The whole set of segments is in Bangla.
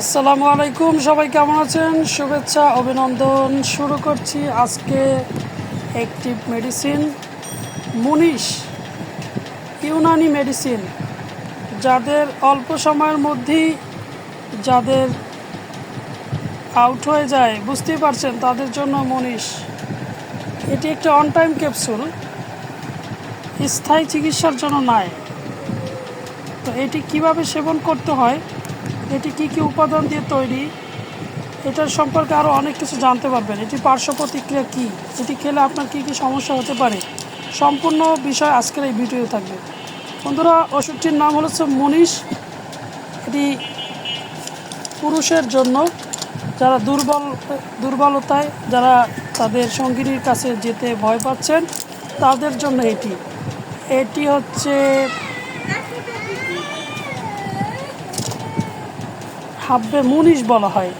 আসসালামু আলাইকুম, সবাই কেমন আছেন? শুভেচ্ছা, অভিনন্দন। শুরু করছি আজকে একটি মেডিসিন মুনিশ ইউনানি মেডিসিন যাদের অল্প সময়ের মধ্যেই যাদের আউট হয়ে যায়, বুঝতেই পারছেন তাদের জন্য মনীষ এটি একটি অন টাইম ক্যাপসুল স্থায়ী চিকিৎসার জন্য নয়। তো এটি কীভাবে সেবন করতে হয়? এটি কি কি উপাদান দিয়ে তৈরি? এটার সম্পর্কে আরও অনেক কিছু জানতে পারবেন। এটি পার্শ্ব প্রতিক্রিয়া কী? এটি খেলে আপনার কী কী সমস্যা হতে পারে? সম্পূর্ণ বিষয় আজকের এই ভিডিও থাকবে। বন্ধুরা, ওষুধটির নাম হচ্ছে মনীষ এটি পুরুষের জন্য। যারা দুর্বল, দুর্বলতায়, যারা তাদের সঙ্গিনীর কাছে যেতে ভয় পাচ্ছেন, তাদের জন্য এটি। এটি হচ্ছে হাব্বে মুনিশ বলা হয়।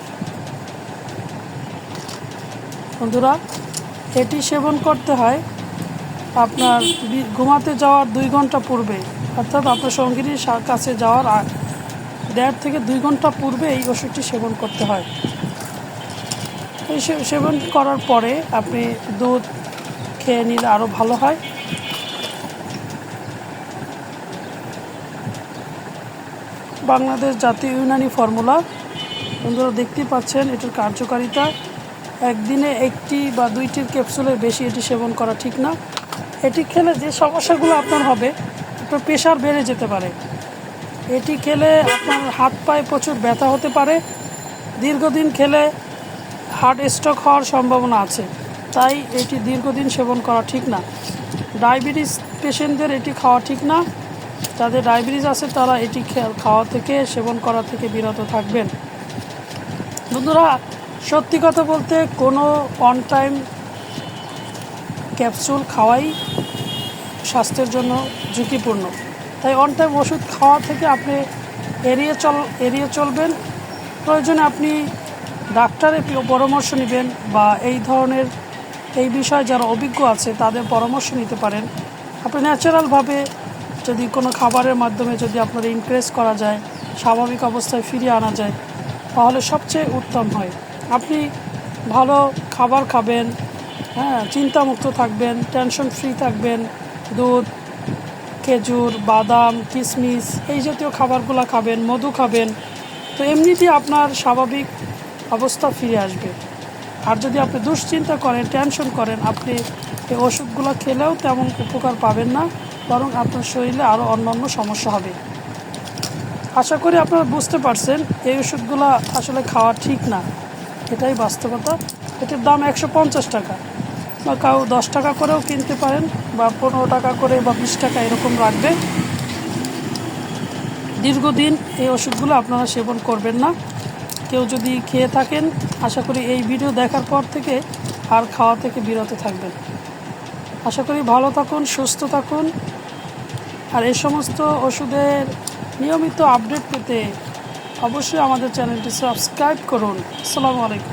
বন্ধুরা, এটি সেবন করতে হয় আপনার ঘুমাতে যাওয়ার দুই ঘণ্টা পূর্বে, অর্থাৎ আপনার সঙ্গিনীর কাছে যাওয়ার দেড় থেকে দুই ঘণ্টা পূর্বে এই ওষুধটি সেবন করতে হয়। এই সেবন করার পরে আপনি দুধ খেয়ে নিলে আরও ভালো হয়। বাংলাদেশ জাতীয় ইউনানি ফর্মুলা। বন্ধুরা দেখতেই পাচ্ছেন, এটার কার্যকারিতা। একদিনে একটি বা দুইটির ক্যাপসুলের বেশি এটি সেবন করা ঠিক না। এটি খেলে যে সমস্যাগুলো আপনার হবে, আপনার প্রেশার বেড়ে যেতে পারে। এটি খেলে আপনার হাত পায়ে প্রচুর ব্যথা হতে পারে। দীর্ঘদিন খেলে হার্ট স্ট্রোক হওয়ার সম্ভাবনা আছে, তাই এটি দীর্ঘদিন সেবন করা ঠিক না। ডায়াবেটিস পেশেন্টদের এটি খাওয়া ঠিক না। যাদের ডায়াবেটিস আছে, তারা এটি খাওয়া থেকে, সেবন করা থেকে বিরত থাকবেন। বন্ধুরা, সত্যি কথা বলতে কোনো অন টাইম ক্যাপসুল খাওয়াই স্বাস্থ্যের জন্য ঝুঁকিপূর্ণ। তাই অন টাইম ওষুধ খাওয়া থেকে আপনি এড়িয়ে চল, এড়িয়ে চলবেন। প্রয়োজনে আপনি ডাক্তারের পরামর্শ নেবেন বা এই ধরনের এই বিষয়ে যারা অভিজ্ঞ আছে, তাদের পরামর্শ নিতে পারেন। আপনি ন্যাচারালভাবে যদি কোনো খাবারের মাধ্যমে যদি আপনার ইনক্রেজ করা যায়, স্বাভাবিক অবস্থায় ফিরিয়ে আনা যায়, তাহলে সবচেয়ে উত্তম হয়। আপনি ভালো খাবার খাবেন হ্যাঁ চিন্তামুক্ত থাকবেন টেনশন ফ্রি থাকবেন, দুধ, খেজুর, বাদাম কিশমিশ এই জাতীয় খাবারগুলো খাবেন, মধু খাবেন, তো এমনিতেই আপনার স্বাভাবিক অবস্থা ফিরে আসবে। আর যদি আপনি দুশ্চিন্তা করেন টেনশন করেন, আপনি এই ওষুধগুলো খেলেও তেমন উপকার পাবেন না। বরং আপনার শরীরে আরও অন্যান্য সমস্যা হবে। আশা করি আপনারা বুঝতে পারছেন, এই ওষুধগুলো আসলে খাওয়া ঠিক না। এটাই বাস্তবতা। এটির দাম একশো পঞ্চাশ টাকা। বা কাউ দশ টাকা করেও কিনতে পারেন, বা পনেরো টাকা করে বা বিশ টাকা এরকম রাখবে। দীর্ঘদিন এই ওষুধগুলো আপনারা সেবন করবেন না। কেউ যদি খেয়ে থাকেন, আশা করি এই ভিডিও দেখার পর থেকে আর খাওয়া থেকে বিরত থাকবেন। আশা করি ভালো থাকুন, সুস্থ থাকুন। আর এই সমস্ত ওষুধের নিয়মিত আপডেট পেতে অবশ্যই আমাদের চ্যানেলটি সাবস্ক্রাইব করুন। আসসালামু আলাইকুম।